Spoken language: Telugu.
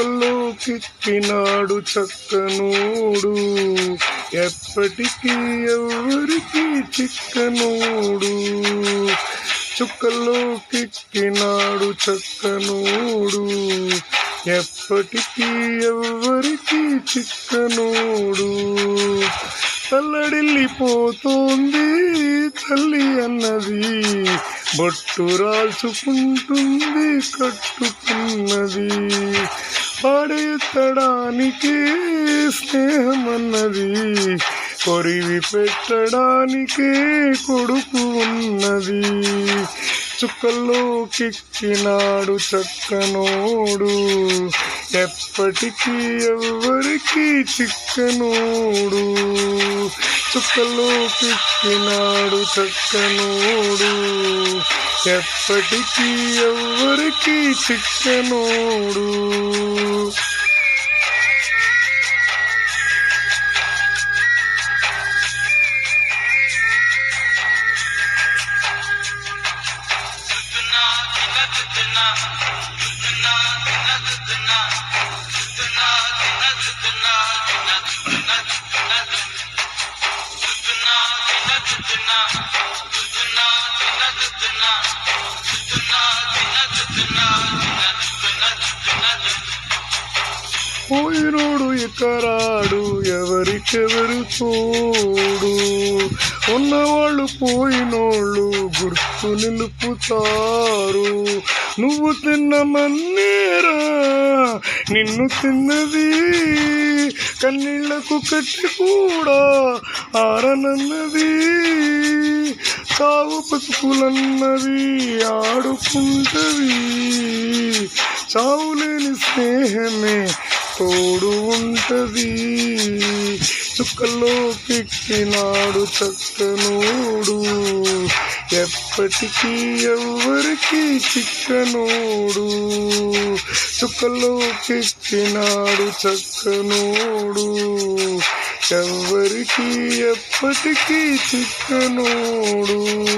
చుక్కల్లోకెక్కినాడు చక్కనోడు ఎప్పటికీ ఎవరికి చిక్కనోడు. చుక్కల్లోకెక్కినాడు చక్కనోడు. ఎప్పటికీ ఎవరికి చిక్కనోడు. తల్లడిల్లిపోతోంది తల్లి అన్నది. బొట్టు రాల్చుకుంటుంది కట్టుకున్నది. పాడెత్తడానికి స్నేహమన్నది కొరివి పెట్టడానికే కొడుకు ఉన్నది. చుక్కల్లోకెక్కినాడు చక్కనోడు ఎప్పటికీ ఎవ్వరికీ చిక్కనోడు. చుక్కల్లోకెక్కినాడు చక్కనోడు ఎప్పటికీ ఎవ్వరికి చిక్కనోడు పోయినోడు ఎక్కరాడు? ఎవరికెవరు తోడు? ఉన్నవాళ్ళు పోయినోళ్ళు గుర్తు నిలుపుతారు. నువ్వు తిన్న మన్నేరా నిన్ను తిన్నది కన్నీళ్ళకు కట్టి కూడా ఆరనన్నది. చావు పసుపులన్నవి ఆడుకుంటవి చావులేని స్నేహమే తోడు ఉంటది. చుక్కల్లోకెక్కినాడు చక్కనోడు. ఎప్పటికీ ఎవ్వరికి చిక్కనోడు. చుక్కల్లోకెక్కినాడు చక్కనోడు. ఎవ్వరికి ఎప్పటికీ చిక్కనోడు.